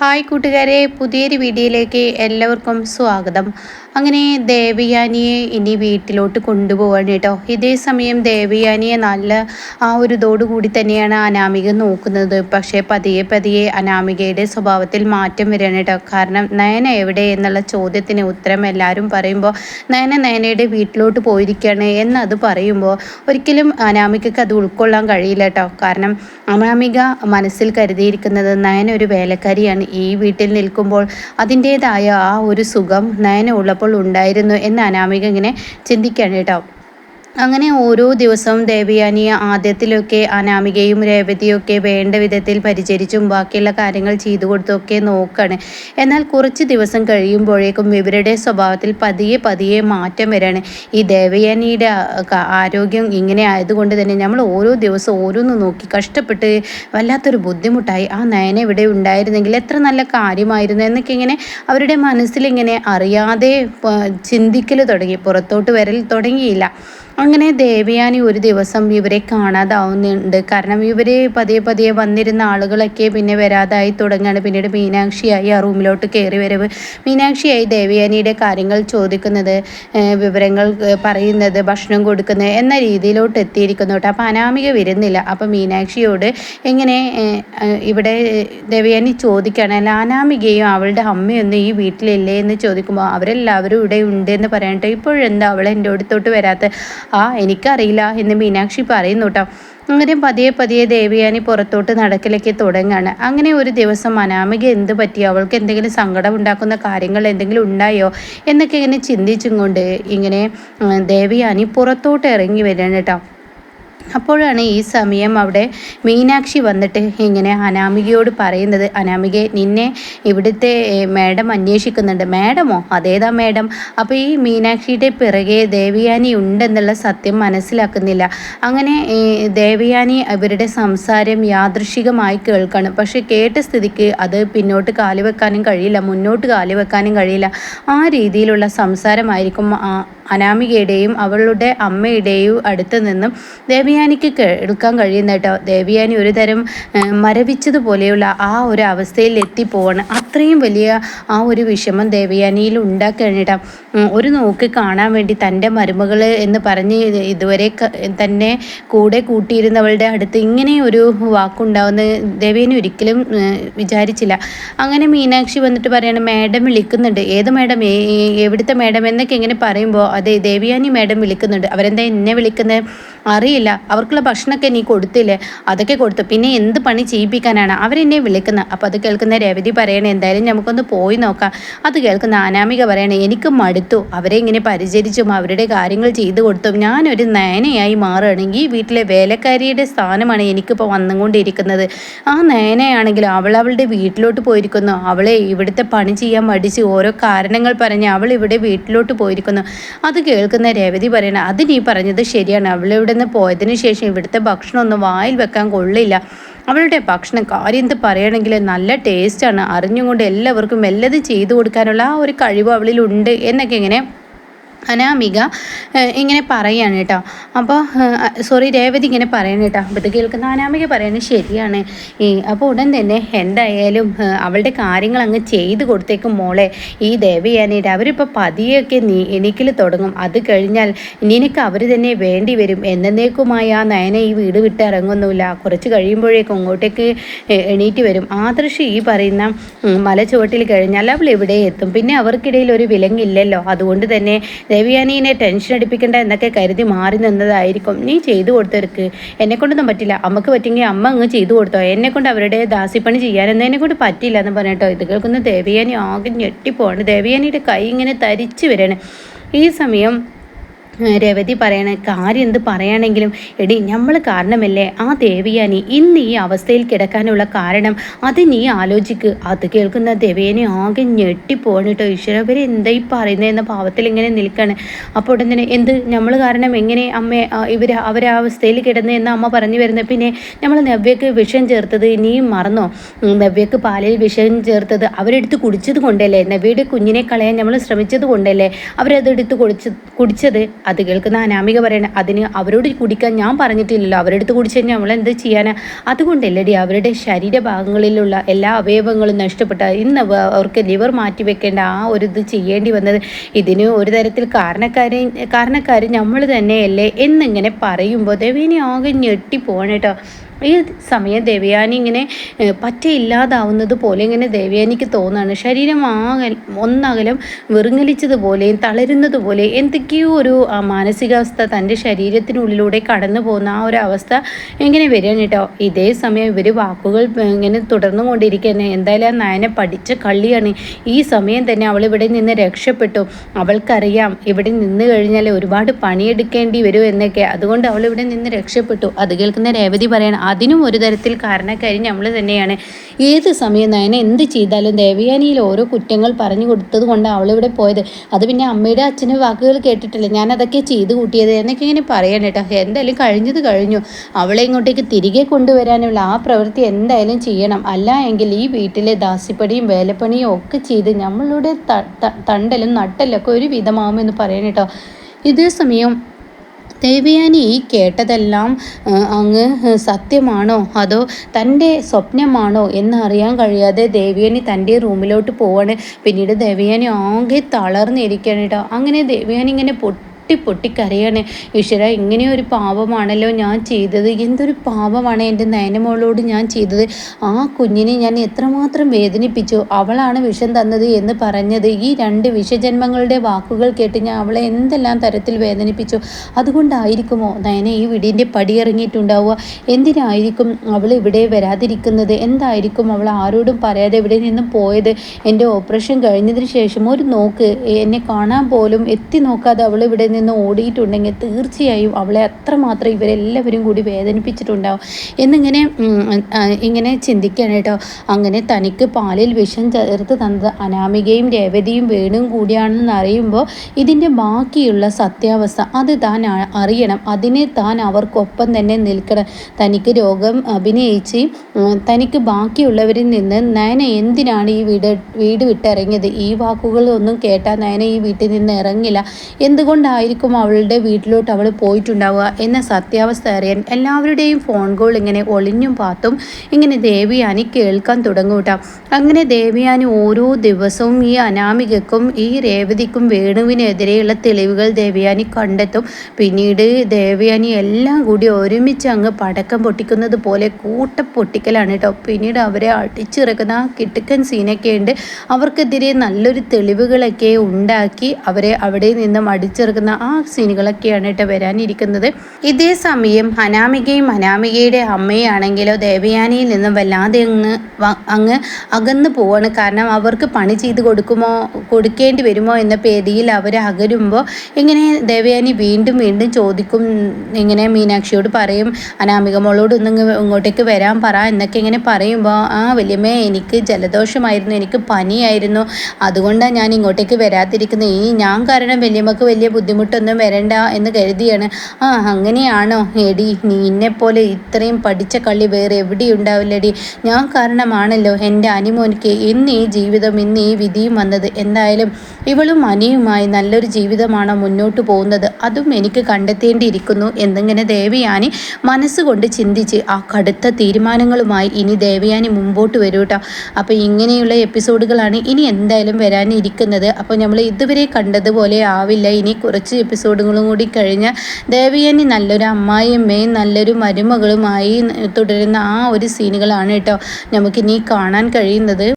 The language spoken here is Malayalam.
ഹായ് കൂട്ടുകാരെ പുതിയൊരു വീഡിയോയിലേക്ക് എല്ലാവർക്കും സ്വാഗതം. അങ്ങനെ ദേവയാനിയെ ഇനി വീട്ടിലോട്ട് കൊണ്ടുപോവാണ് കേട്ടോ. ഇതേ സമയം ദേവയാനിയെ നല്ല ആ ഒരു ഇതോടുകൂടി തന്നെയാണ് അനാമിക നോക്കുന്നത്. പക്ഷേ പതിയെ പതിയെ അനാമികയുടെ സ്വഭാവത്തിൽ മാറ്റം വരികയാണ് കേട്ടോ. കാരണം നയന എവിടെ എന്നുള്ള ചോദ്യത്തിന് ഉത്തരം എല്ലാവരും പറയുമ്പോൾ നയന നയനയുടെ വീട്ടിലോട്ട് പോയിരിക്കുകയാണ് എന്നത് പറയുമ്പോൾ ഒരിക്കലും അനാമികക്ക് അത് ഉൾക്കൊള്ളാൻ കഴിയില്ല കേട്ടോ. കാരണം അനാമിക മനസ്സിൽ കരുതിയിരിക്കുന്നത് നയന ഒരു വേലക്കാരിയാണ്. ഈ വീട്ടിൽ നിൽക്കുമ്പോൾ അതിന്റേതായ ആ ഒരു സുഖം നയന ഉള്ളപ്പോൾ ഉണ്ടായിരുന്നു എന്ന് അനാമിക ഇങ്ങനെ ചിന്തിക്കുകയാണ് കേട്ടോ. അങ്ങനെ ഓരോ ദിവസവും ദേവയാനിയെ ആദ്യത്തിലൊക്കെ അനാമികയും രേവതിയൊക്കെ വേണ്ട വിധത്തിൽ പരിചരിച്ചും ബാക്കിയുള്ള കാര്യങ്ങൾ ചെയ്തു കൊടുത്തൊക്കെ നോക്കാണ്. എന്നാൽ കുറച്ച് ദിവസം കഴിയുമ്പോഴേക്കും ഇവരുടെ സ്വഭാവത്തിൽ പതിയെ പതിയെ മാറ്റം വരാണ്. ഈ ദേവയാനിയുടെ ആരോഗ്യം ഇങ്ങനെ ആയതുകൊണ്ട് തന്നെ നമ്മൾ ഓരോ ദിവസവും ഓരോന്ന് നോക്കി കഷ്ടപ്പെട്ട് വല്ലാത്തൊരു ബുദ്ധിമുട്ടായി. ആ നയന ഇവിടെ ഉണ്ടായിരുന്നെങ്കിൽ എത്ര നല്ല കാര്യമായിരുന്നു എന്നൊക്കെ ഇങ്ങനെ അവരുടെ മനസ്സിലിങ്ങനെ അറിയാതെ ചിന്തിക്കൽ തുടങ്ങി. പുറത്തോട്ട് വരൽ തുടങ്ങിയില്ല. അങ്ങനെ ദേവയാനി ഒരു ദിവസം ഇവരെ കാണാതാവുന്നുണ്ട്. കാരണം ഇവർ പതിയെ പതിയെ വന്നിരുന്ന ആളുകളൊക്കെ പിന്നെ വരാതായി തുടങ്ങുകയാണ് പിന്നീട് മീനാക്ഷിയായി ആ റൂമിലോട്ട് കയറി വരവ് മീനാക്ഷിയായി ദേവയാനിയുടെ കാര്യങ്ങൾ ചോദിക്കുന്നത് വിവരങ്ങൾ പറയുന്നത് ഭക്ഷണം കൊടുക്കുന്നത് എന്ന രീതിയിലോട്ട് എത്തിയിരിക്കുന്നു കേട്ടോ അപ്പോൾ അനാമിക വരുന്നില്ല. അപ്പോൾ മീനാക്ഷിയോട് എങ്ങനെ ഇവിടെ ദേവയാനി ചോദിക്കുകയാണ്. അല്ല അനാമികയും അവളുടെ അമ്മയൊന്നും ഈ വീട്ടിലില്ലേ എന്ന് ചോദിക്കുമ്പോൾ അവരെല്ലാവരും ഇവിടെ ഉണ്ട് എന്ന് പറയട്ടെ ഇപ്പോഴെന്താ അവൾ എന്റെ അടുത്തോട്ട് വരാത്ത ആ എനിക്കറിയില്ല എന്ന് മീനാക്ഷി പറയുന്നു കേട്ടോ അങ്ങനെ പതിയെ പതിയെ ദേവയാനി പുറത്തോട്ട് നടക്കലേക്ക് തുടങ്ങാണ്. അങ്ങനെ ഒരു ദിവസം അനാമിക എന്ത് പറ്റി? അവൾക്ക് എന്തെങ്കിലും സങ്കടം ഉണ്ടാക്കുന്ന കാര്യങ്ങൾ എന്തെങ്കിലും ഉണ്ടായോ? എന്നൊക്കെ ഇങ്ങനെ ചിന്തിച്ചും കൊണ്ട് ഇങ്ങനെ ദേവയാനി പുറത്തോട്ട് ഇറങ്ങി വരികയാണ് കേട്ടോ അപ്പോഴാണ് ഈ സമയം അവിടെ മീനാക്ഷി വന്നിട്ട് ഇങ്ങനെ അനാമികയോട് പറയുന്നത് അനാമികയെ നിന്നെ ഇവിടുത്തെ മേഡം അന്വേഷിക്കുന്നുണ്ട്. മേഡമോ? അതേതാ മേഡം? അപ്പോൾ ഈ മീനാക്ഷിയുടെ പിറകെ ദേവയാനി ഉണ്ടെന്നുള്ള സത്യം മനസ്സിലാക്കുന്നില്ല. അങ്ങനെ ദേവയാനി അവരുടെ സംസാരം യാദൃശികമായി കേൾക്കണം. പക്ഷേ കേട്ട സ്ഥിതിക്ക് അത് പിന്നോട്ട് കാലുവെക്കാനും കഴിയില്ല മുന്നോട്ട് കാലുവെക്കാനും കഴിയില്ല. ആ രീതിയിലുള്ള സംസാരമായിരിക്കും അനാമികയുടെയും അവളുടെ അമ്മയുടെയും അടുത്ത് നിന്നും ദേവിയാനിക്ക് എടുക്കാൻ കഴിയുന്ന കേട്ടോ. ദേവിയാനി ഒരു തരം മരവിച്ചതുപോലെയുള്ള ആ ഒരു അവസ്ഥയിൽ എത്തിപ്പോവാണ്. അത്രയും വലിയ ആ ഒരു വിഷമം ദേവയാനിയിൽ ഉണ്ടാക്കുകയാണ് ഒരു നോക്ക് കാണാൻ വേണ്ടി തന്റെ മരുമകൾ എന്ന് പറഞ്ഞ് ഇതുവരെ തന്നെ കൂടെ കൂട്ടിയിരുന്നവളുടെ അടുത്ത് ഇങ്ങനെ ഒരു വാക്കുണ്ടാവുന്ന ദേവിയാനി ഒരിക്കലും വിചാരിച്ചില്ല. അങ്ങനെ മീനാക്ഷി വന്നിട്ട് പറയണം മാഡം വിളിക്കുന്നുണ്ട്. ഏത് മാഡം? എവിടുത്തെ മാഡം? എന്നൊക്കെ ഇങ്ങനെ പറയുമ്പോൾ അതെ ദേവിയാനി മാഡം വിളിക്കുന്നുണ്ട്. അവരെന്താ എന്നെ വിളിക്കുന്നത് അറിയില്ല. അവർക്കുള്ള ഭക്ഷണമൊക്കെ നീ കൊടുത്തില്ലേ? അതൊക്കെ കൊടുത്തു. പിന്നെ എന്ത് പണി ചെയ്യിപ്പിക്കാനാണ് അവരെന്നെ വിളിക്കുന്നത് അപ്പോൾ അത് കേൾക്കുന്ന രവതി പറയണേ എന്തായാലും നമുക്കൊന്ന് പോയി നോക്കാം. അത് കേൾക്കുന്ന അനാമിക പറയണേ എനിക്ക് മടുത്തു. അവരെ ഇങ്ങനെ പരിചരിച്ചും അവരുടെ കാര്യങ്ങൾ ചെയ്തു കൊടുത്തും ഞാനൊരു നയനയായി മാറുകയാണെങ്കിൽ വീട്ടിലെ വേലക്കാരിയുടെ സ്ഥാനമാണ് എനിക്കിപ്പോൾ വന്നുകൊണ്ടിരിക്കുന്നത്. ആ നയനയാണെങ്കിൽ അവൾ അവളുടെ വീട്ടിലോട്ട് പോയിരിക്കുന്നു. അവളെ ഇവിടുത്തെ പണി ചെയ്യാൻ മടിച്ച് ഓരോ കാരണങ്ങൾ പറഞ്ഞ് അവൾ ഇവിടെ വീട്ടിലോട്ട് പോയിരിക്കുന്നു. അത് കേൾക്കുന്ന രേവതി പറയണ അത് നീ പറഞ്ഞത് ശരിയാണ്. അവളിവിടെ നിന്ന് പോയതിന് ശേഷം ഇവിടുത്തെ ഭക്ഷണമൊന്നും വായിൽ വെക്കാൻ കൊള്ളില്ല. അവളുടെ ഭക്ഷണം കാര്യം എന്ത് പറയണമെങ്കിൽ നല്ല ടേസ്റ്റാണ് അറിഞ്ഞുകൊണ്ട് എല്ലാവർക്കും എല്ലത് ചെയ്തു കൊടുക്കാനുള്ള ആ ഒരു കഴിവ് അവളിലുണ്ട് എന്നൊക്കെ ഇങ്ങനെ അനാമിക ഇങ്ങനെ പറയാണ് കേട്ടോ. അപ്പോൾ സോറി രേവതി ഇങ്ങനെ പറയണം കേട്ടോ. അപ്പോൾ കേൾക്കുന്ന അനാമിക പറയുന്നത് ശരിയാണ്. ഈ അപ്പോൾ ഉടൻ തന്നെ എന്തായാലും അവളുടെ കാര്യങ്ങൾ അങ്ങ് ചെയ്ത് കൊടുത്തേക്കും മോളെ. ഈ ദേവയാനയുടെ അവരിപ്പോൾ പതിയൊക്കെ നീ എനിക്കിൽ തുടങ്ങും. അത് കഴിഞ്ഞാൽ നിനക്ക് അവർ തന്നെ വേണ്ടി വരും. എന്നേക്കുമായി ആ നയന ഈ വീട് വിട്ട് ഇറങ്ങുന്നില്ല കുറച്ച് കഴിയുമ്പോഴേക്കും അങ്ങോട്ടേക്ക് എണീറ്റ് വരും. ആദർശ് ഈ പറയുന്ന മല ചുവട്ടിൽ കഴിഞ്ഞാൽ അവൾ എവിടെ എത്തും? പിന്നെ അവർക്കിടയിൽ ഒരു വിലങ്ങില്ലല്ലോ. അതുകൊണ്ട് തന്നെ ദേവിയാനീനെ ടെൻഷൻ അടിപ്പിക്കണ്ട എന്നൊക്കെ കരുതി മാറി നിന്നതായിരിക്കും. നീ ചെയ്തു കൊടുത്തവർക്ക് എന്നെ കൊണ്ടൊന്നും പറ്റില്ല. അമ്മയ്ക്ക് പറ്റിയെങ്കിൽ അമ്മ അങ്ങ് ചെയ്തു കൊടുത്തോ. എന്നെ കൊണ്ട് അവരുടെ ദാസിപ്പണി ചെയ്യാനൊന്നും എന്നെ കൊണ്ട് പറ്റില്ല എന്ന് പറഞ്ഞിട്ടോ ഇത് കേൾക്കുന്ന ദേവിയാനി ആകെ ഞെട്ടിപ്പോവാണ്. ദേവിയാനിയുടെ കൈ ഇങ്ങനെ തരിച്ചു വരാണ് ഈ സമയം രവതി പറയണ കാര്യം എന്ത് പറയുകയാണെങ്കിലും എടി നമ്മൾ കാരണമല്ലേ? ആ ദേവിയാനി ഇന്ന് ഈ അവസ്ഥയിൽ കിടക്കാനുള്ള കാരണം അത് നീ ആലോചിക്ക്. അത് കേൾക്കുന്ന ദേവിയനെ ആകെ ഞെട്ടിപ്പോണ് കേട്ടോ ഈശ്വര ഇവർ എന്താ ഈ പറയുന്നതെന്ന ഭാവത്തിൽ ഇങ്ങനെ നിൽക്കാണ്. അപ്പോൾ ഉടൻ തന്നെ എന്ത്? നമ്മൾ കാരണം എങ്ങനെ അമ്മ ഇവർ അവരെ അവസ്ഥയിൽ കിടന്ന് എന്ന് അമ്മ പറഞ്ഞു വരുന്നത് പിന്നെ നമ്മൾ നവ്യക്ക് വിഷം ചേർത്തത് ഇനിയും മറന്നോ? നവ്യക്ക് പാലിൽ വിഷം ചേർത്തത് അവരെടുത്ത് കുടിച്ചത് കൊണ്ടല്ലേ? നവ്യയുടെ കുഞ്ഞിനെ കളയാൻ നമ്മൾ ശ്രമിച്ചത് കൊണ്ടല്ലേ അവരതെടുത്ത് കുടിച്ച് കുടിച്ചത്? അത് കേൾക്കുന്ന അനാമിക പറയണേ അതിന് അവരോട് കുടിക്കാൻ ഞാൻ പറഞ്ഞിട്ടില്ലല്ലോ. അവരെടുത്ത് കുടിച്ചു കഴിഞ്ഞാൽ നമ്മൾ എന്ത് ചെയ്യാനാ? അതുകൊണ്ടല്ലടി അവരുടെ ശരീരഭാഗങ്ങളിലുള്ള എല്ലാ അവയവങ്ങളും നഷ്ടപ്പെട്ട ഇന്ന് അവർക്ക് ലിവർ മാറ്റി വെക്കേണ്ട ആ ഒരു ഇത് ചെയ്യേണ്ടി വന്നത്. ഇതിന് ഒരു തരത്തിൽ കാരണക്കാരെ കാരണക്കാർ നമ്മൾ തന്നെയല്ലേ എന്നിങ്ങനെ പറയുമ്പോൾ ദേവിനി ആകെ ഞെട്ടിപ്പോണേട്ടോ ഈ സമയം ദേവയാനി ഇങ്ങനെ പറ്റയില്ലാതാവുന്നത് പോലെ ഇങ്ങനെ ദേവയാനിക്ക് തോന്നുകയാണ് ശരീരം ആകൽ ഒന്നകലം വെറുങ്ങലിച്ചതുപോലെയും തളരുന്നതുപോലെ എന്തൊക്കെയോ ഒരു മാനസികാവസ്ഥ തന്റെ ശരീരത്തിനുള്ളിലൂടെ കടന്നു പോകുന്ന ആ ഒരു അവസ്ഥ എങ്ങനെ വരികയാണ് കേട്ടോ. ഇതേ സമയം ഇവർ വാക്കുകൾ ഇങ്ങനെ തുടർന്നു കൊണ്ടിരിക്കുകയാണ് എന്തായാലും നയനെ പഠിച്ച കള്ളിയാണ്. ഈ സമയം തന്നെ അവൾ ഇവിടെ നിന്ന് രക്ഷപ്പെട്ടു. അവൾക്കറിയാം ഇവിടെ നിന്ന് കഴിഞ്ഞാൽ ഒരുപാട് പണിയെടുക്കേണ്ടി വരും എന്നൊക്കെ. അതുകൊണ്ട് അവൾ ഇവിടെ നിന്ന് രക്ഷപ്പെട്ടു. അത് കേൾക്കുന്ന രേവതി പറയണം അതിനും ഒരു തരത്തിൽ കാരണക്കാരി നമ്മൾ തന്നെയാണ്. ഏത് സമയം നയന എന്ത് ചെയ്താലും ദേവയാനിയിൽ ഓരോ കുറ്റങ്ങൾ പറഞ്ഞു കൊടുത്തത് കൊണ്ട് അവളിവിടെ പോയത്. അത് പിന്നെ അമ്മയുടെ അച്ഛന്റെ വാക്കുകൾ കേട്ടിട്ടില്ല ഞാൻ അതൊക്കെ ചെയ്തു കൂട്ടിയത് എന്നൊക്കെ ഇങ്ങനെ പറയാൻ കേട്ടോ. എന്തായാലും കഴിഞ്ഞത് കഴിഞ്ഞു. അവളെ ഇങ്ങോട്ടേക്ക് തിരികെ കൊണ്ടുവരാനുള്ള ആ പ്രവൃത്തി എന്തായാലും ചെയ്യണം. അല്ല എങ്കിൽ ഈ വീട്ടിലെ ദാസിപ്പടിയും വേലപ്പണിയും ഒക്കെ ചെയ്ത് നമ്മളുടെ തണ്ടലും നട്ടലൊക്കെ ഒരു വിധമാവുമെന്ന് പറയാൻ കേട്ടോ. ഇതേ സമയം ദേവയാനി ഈ കേട്ടതെല്ലാം അങ്ങ് സത്യമാണോ? അതോ തന്റെ സ്വപ്നമാണോ എന്നറിയാൻ കഴിയാതെ ദേവയാനി തന്റെ റൂമിലോട്ട് പോവാണ്. പിന്നീട് ദേവയാനി ആകെ തളർന്നിരിക്കുകയാണ് കേട്ടോ. അങ്ങനെ ദേവയാനി ഇങ്ങനെ പൊട്ടി പൊട്ടി പൊട്ടി കരയാണ്. ഈശ്വര ഇങ്ങനെയൊരു പാപമാണല്ലോ ഞാൻ ചെയ്തത്. എന്തൊരു പാപമാണ് എന്റെ നയനമോളോട് ഞാൻ ചെയ്തത്. ആ കുഞ്ഞിനെ ഞാൻ എത്രമാത്രം വേദനിപ്പിച്ചു. അവളാണ് വിഷം തന്നത് എന്ന് പറഞ്ഞത്. ഈ രണ്ട് വിഷജന്മങ്ങളുടെ വാക്കുകൾ കേട്ട് ഞാൻ അവളെ എന്തെല്ലാം തരത്തിൽ വേദനിപ്പിച്ചു. അതുകൊണ്ടായിരിക്കുമോ നയന ഈ വീടിന്റെ പടിയിറങ്ങിയിട്ടുണ്ടാവുക? എന്തിനായിരിക്കും അവൾ ഇവിടെ വരാതിരിക്കുന്നത്? എന്തായിരിക്കും അവൾ ആരോടും പറയാതെ ഇവിടെ നിന്നും പോയത്? എന്റെ ഓപ്പറേഷൻ കഴിഞ്ഞതിന് ശേഷം ഒരു നോക്ക് എന്നെ കാണാൻ പോലും എത്തി നോക്കാതെ അവൾ ഇവിടെ നിന്ന് ഓടിയിട്ടുണ്ടെങ്കിൽ തീർച്ചയായും അവളെ അത്രമാത്രം ഇവരെല്ലാവരും കൂടി വേദനിപ്പിച്ചിട്ടുണ്ടാവും. എന്നിങ്ങനെ ഇങ്ങനെ ചിന്തിക്കുകയാണ് കേട്ടോ. അങ്ങനെ തനിക്ക് പാലിൽ വിഷം ചേർത്ത് തന്നത് അനാമികയും രേവതിയും വേണും കൂടിയാണെന്ന് അറിയുമ്പോൾ ഇതിന്റെ ബാക്കിയുള്ള സത്യാവസ്ഥ അത് താൻ അറിയണം. അതിനെ താൻ അവർക്കൊപ്പം തന്നെ നിൽക്കണം. തനിക്ക് രോഗം അഭിനയിച്ച് തനിക്ക് ബാക്കിയുള്ളവരിൽ നിന്ന് നയന എന്തിനാണ് ഈ വീട് വീട് വിട്ടിറങ്ങിയത്? ഈ വാക്കുകളൊന്നും കേട്ടാൽ നയന ഈ വീട്ടിൽ നിന്ന് ഇറങ്ങില്ല. എന്തുകൊണ്ടായി ആയിരിക്കും അവളുടെ വീട്ടിലോട്ട് അവൾ പോയിട്ടുണ്ടാവുക എന്ന സത്യാവസ്ഥ അറിയാൻ എല്ലാവരുടെയും ഫോൺ കോൾ ഇങ്ങനെ ഒളിഞ്ഞും പാത്തും ഇങ്ങനെ ദേവിയാനി കേൾക്കാൻ തുടങ്ങൂട്ട അങ്ങനെ ദേവിയാനി ഓരോ ദിവസവും ഈ അനാമികക്കും ഈ രേവതിക്കും വേണുവിനെതിരെയുള്ള തെളിവുകൾ ദേവിയാനി കണ്ടെത്തും. പിന്നീട് ദേവിയാനി എല്ലാം കൂടി ഒരുമിച്ച് അങ്ങ് പടക്കം പൊട്ടിക്കുന്നത് പോലെ കൂട്ട പൊട്ടിക്കലാണ് കേട്ടോ പിന്നീട് അവരെ അടിച്ചിറക്കുന്ന ആ കിട്ടുക്കൻ സീനൊക്കെ ഉണ്ട്. അവർക്കെതിരെ നല്ലൊരു തെളിവുകളൊക്കെ ഉണ്ടാക്കി അവരെ അവിടെ നിന്നും അടിച്ചിറക്കുന്ന ആ സീനുകളൊക്കെയാണ് കേട്ടോ വരാനിരിക്കുന്നത്. ഇതേ സമയം അനാമികയും അനാമികയുടെ അമ്മയാണെങ്കിലോ ദേവയാനിയിൽ നിന്നും വല്ലാതെ അങ്ങ് അങ്ങ് അകന്നു പോവാണ്. കാരണം അവർക്ക് പണി ചെയ്ത് കൊടുക്കുമോ കൊടുക്കേണ്ടി വരുമോ എന്ന പേടിയിൽ അവർ അകരുമ്പോൾ ഇങ്ങനെ ദേവയാനി വീണ്ടും വീണ്ടും ചോദിക്കും. ഇങ്ങനെ മീനാക്ഷിയോട് പറയും അനാമിക മോളോട് ഒന്ന് ഇങ്ങോട്ടേക്ക് വരാൻ പറ എന്നൊക്കെ ഇങ്ങനെ പറയുമ്പോൾ ആ വലിയമ്മേ എനിക്ക് ജലദോഷമായിരുന്നു എനിക്ക് പനിയായിരുന്നു. അതുകൊണ്ടാണ് ഞാൻ ഇങ്ങോട്ടേക്ക് വരാതിരിക്കുന്നത്. ഈ ഞാൻ കാരണം വലിയമ്മക്ക് വലിയ ബുദ്ധിമുട്ട് ഇങ്ങോട്ടൊന്നും വരണ്ട എന്ന് കരുതിയാണ്. ആ അങ്ങനെയാണോ? എടി നീ എന്നെപ്പോലെ ഇത്രയും പഠിച്ച കള്ളി വേറെ എവിടെയുണ്ടാവില്ലടി ഞാൻ കാരണമാണല്ലോ എന്റെ അനിമോനിക്ക് ഇന്ന് ഈ ജീവിതം ഇന്ന് ഈ വിധിയും വന്നത്. എന്തായാലും ഇവളും അനിയുമായി നല്ലൊരു ജീവിതമാണ് മുന്നോട്ട് പോകുന്നത്? അതും എനിക്ക് കണ്ടെത്തേണ്ടിയിരിക്കുന്നു. എന്നിങ്ങനെ ദേവയാനി മനസ്സുകൊണ്ട് ചിന്തിച്ച് ആ കടുത്ത തീരുമാനങ്ങളുമായി ഇനി ദേവയാനി മുമ്പോട്ട് വരൂ കേട്ടോ അപ്പോൾ ഇങ്ങനെയുള്ള എപ്പിസോഡുകളാണ് ഇനി എന്തായാലും വരാനിരിക്കുന്നത്. അപ്പോൾ നമ്മൾ ഇതുവരെ കണ്ടതുപോലെ ആവില്ല. ഇനി കുറച്ച് എപ്പിസോഡുകളും കൂടി കഴിഞ്ഞ് ദേവിയനി നല്ലൊരു അമ്മായിയമ്മയും നല്ലൊരു മരുമകളുമായി തുടരുന്ന ആ ഒരു സീനുകളാണ് കേട്ടോ നമുക്കിനി കാണാൻ കഴിയുന്നത്.